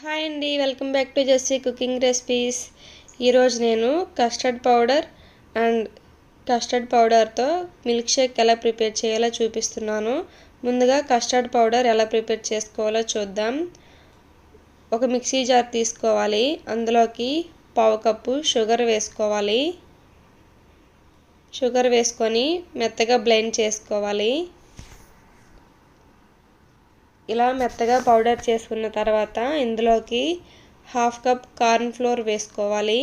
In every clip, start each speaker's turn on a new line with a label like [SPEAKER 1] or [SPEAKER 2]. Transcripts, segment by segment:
[SPEAKER 1] Hi అండి welcome back to Jessie cooking recipes. ఈరోజు నేను కస్టర్డ్ పౌడర్ అండ్ కస్టర్డ్ పౌడర్తో మిల్క్ షేక్ ఎలా ప్రిపేర్ చేయాలో చూపిస్తున్నాను. ముందుగా కస్టర్డ్ పౌడర్ ఎలా ప్రిపేర్ చేసుకోవాలో చూద్దాం. ఒక మిక్సీ జార్ తీసుకోవాలి అందులోకి పావు కప్పు షుగర్ వేసుకోవాలి. షుగర్ వేసుకొని మెత్తగా బ్లెండ్ చేసుకోవాలి. ఇలా మెత్తగా పౌడర్ చేసుకున్న తర్వాత ఇందులోకి హాఫ్ కప్ కార్న్ ఫ్లోర్ వేసుకోవాలి.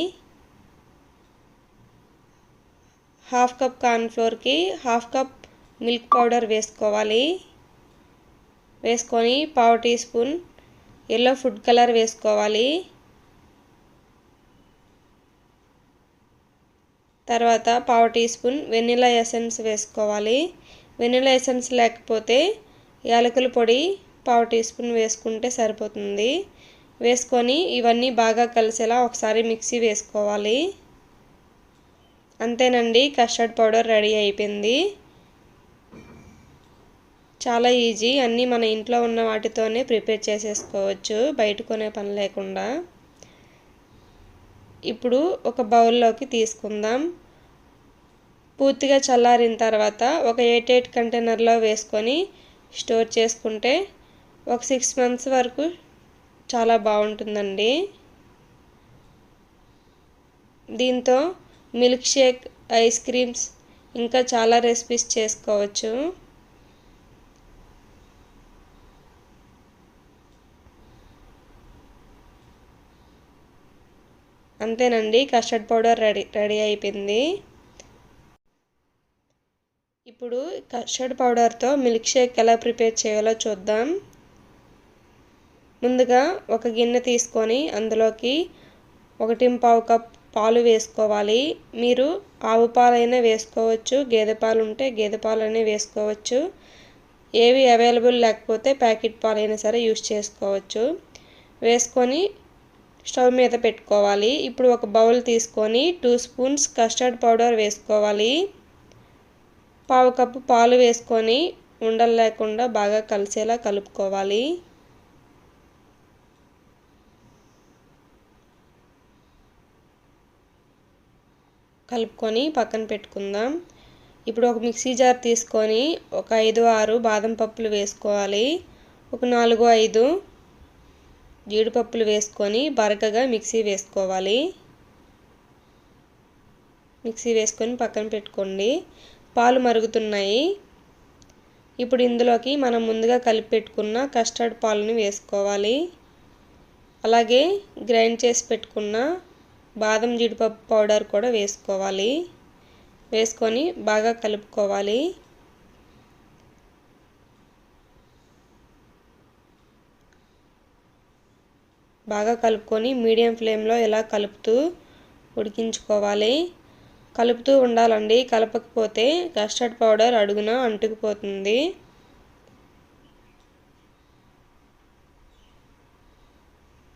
[SPEAKER 1] హాఫ్ కప్ కార్న్ ఫ్లోర్కి హాఫ్ కప్ మిల్క్ పౌడర్ వేసుకోవాలి. వేసుకొని పావు teaspoon yellow food colour వేసుకోవాలి. తర్వాత పావు టీ స్పూన్ వెనిలా ఎసెన్స్ వేసుకోవాలి. వెనిలా ఎసెన్స్ లేకపోతే యాలకుల పొడి పావు టీ స్పూన్ వేసుకుంటే సరిపోతుంది. వేసుకొని ఇవన్నీ బాగా కలిసేలా ఒకసారి మిక్సీ వేసుకోవాలి. అంతేనండి కస్టర్డ్ పౌడర్ రెడీ అయిపోయింది. చాలా ఈజీ అన్నీ మన ఇంట్లో ఉన్న వాటితోనే ప్రిపేర్ చేసేసుకోవచ్చు బయట కొనే పని లేకుండా. ఇప్పుడు ఒక బౌల్లోకి తీసుకుందాం. పూర్తిగా చల్లారిన తర్వాత ఒక ఎయిట్ ఎయిట్ కంటైనర్లో వేసుకొని స్టోర్ చేసుకుంటే ఒక సిక్స్ మంత్స్ వరకు చాలా బాగుంటుందండి. దీంతో మిల్క్ షేక్ ఐస్ క్రీమ్స్ ఇంకా చాలా రెసిపీస్ చేసుకోవచ్చు. అంతేనండి కస్టర్డ్ పౌడర్ రెడీ రెడీ అయిపోయింది. ఇప్పుడు కస్టర్డ్ పౌడర్తో మిల్క్ షేక్ ఎలా ప్రిపేర్ చేయాలో చూద్దాం. ముందుగా ఒక గిన్నె తీసుకొని అందులోకి ఒకటి పావు కప్ పాలు వేసుకోవాలి. మీరు ఆవు పాలైనా వేసుకోవచ్చు గేదె పాలు ఉంటే గేదె పాలైనా వేసుకోవచ్చు. ఏవి అవైలబుల్ లేకపోతే ప్యాకెట్ పాలైనా సరే యూస్ చేసుకోవచ్చు. వేసుకొని స్టవ్ మీద పెట్టుకోవాలి. ఇప్పుడు ఒక బౌల్ తీసుకొని టూ స్పూన్స్ కస్టర్డ్ పౌడర్ వేసుకోవాలి. పావు కప్పు పాలు వేసుకొని ఉండలు లేకుండా బాగా కలిసేలా కలుపుకోవాలి. కలుపుకొని పక్కన పెట్టుకుందాం. ఇప్పుడు ఒక మిక్సీ జార్ తీసుకొని ఒక ఐదు ఆరు బాదం పప్పులు వేసుకోవాలి. ఒక నాలుగు ఐదు జీడిపప్పులు వేసుకొని బరకగా మిక్సీ వేసుకోవాలి. మిక్సీ వేసుకొని పక్కన పెట్టుకోండి. పాలు మరుగుతున్నాయి. ఇప్పుడు ఇందులోకి మనం ముందుగా కలిపి పెట్టుకున్న కస్టర్డ్ పాలని వేసుకోవాలి. అలాగే గ్రైండ్ చేసి పెట్టుకున్న బాదం జీడిపప్పు పౌడర్ కూడా వేసుకోవాలి. వేసుకొని బాగా కలుపుకోవాలి. బాగా కలుపుకొని మీడియం ఫ్లేమ్లో ఇలా కలుపుతూ ఉడికించుకోవాలి. కలుపుతూ ఉండాలండి. కలపకపోతే కస్టర్డ్ పౌడర్ అడుగున అంటుకుపోతుంది.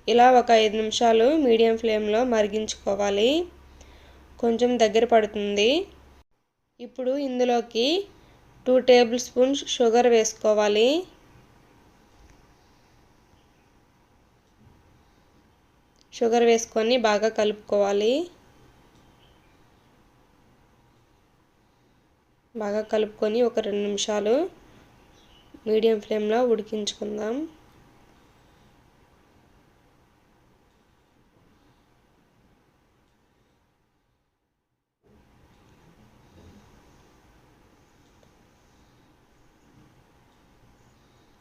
[SPEAKER 1] ఇలా ఒక ఐదు నిమిషాలు మీడియం ఫ్లేమ్లో మరిగించుకోవాలి. కొంచెం దగ్గర పడుతుంది. ఇప్పుడు ఇందులోకి టూ టేబుల్ స్పూన్స్ షుగర్ వేసుకోవాలి. షుగర్ వేసుకొని బాగా కలుపుకోవాలి. బాగా కలుపుకొని ఒక రెండు నిమిషాలు మీడియం ఫ్లేమ్లో ఉడికించుకుందాం.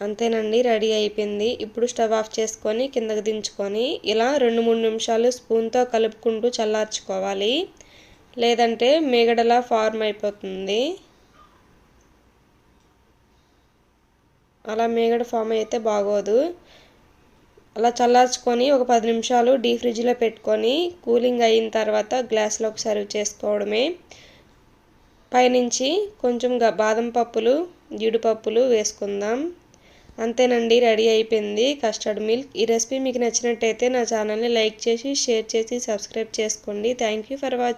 [SPEAKER 1] అంతేనండి రెడీ అయిపోయింది. ఇప్పుడు స్టవ్ ఆఫ్ చేసుకొని కిందకు దించుకొని ఇలా రెండు మూడు నిమిషాలు స్పూన్తో కలుపుకుంటూ చల్లార్చుకోవాలి. లేదంటే మేగడలా ఫార్మ్ అయిపోతుంది. అలా మేగడ ఫామ్ అయితే బాగోదు. అలా చల్లార్చుకొని ఒక పది నిమిషాలు డీ ఫ్రిడ్జ్లో పెట్టుకొని కూలింగ్ అయిన తర్వాత గ్లాస్లోకి సర్వ్ చేసుకోవడమే. పైనుంచి కొంచెం బాదం పప్పులు జీడిపప్పులు వేసుకుందాం. అంతేనండి రెడీ అయిపోయింది. Custard milk. ఈ రెసిపీ మీకు నచ్చినట్టయితే నా ఛానల్ని లైక్ చేసి షేర్ చేసి సబ్స్క్రైబ్ చేసుకోండి. Thank you for watching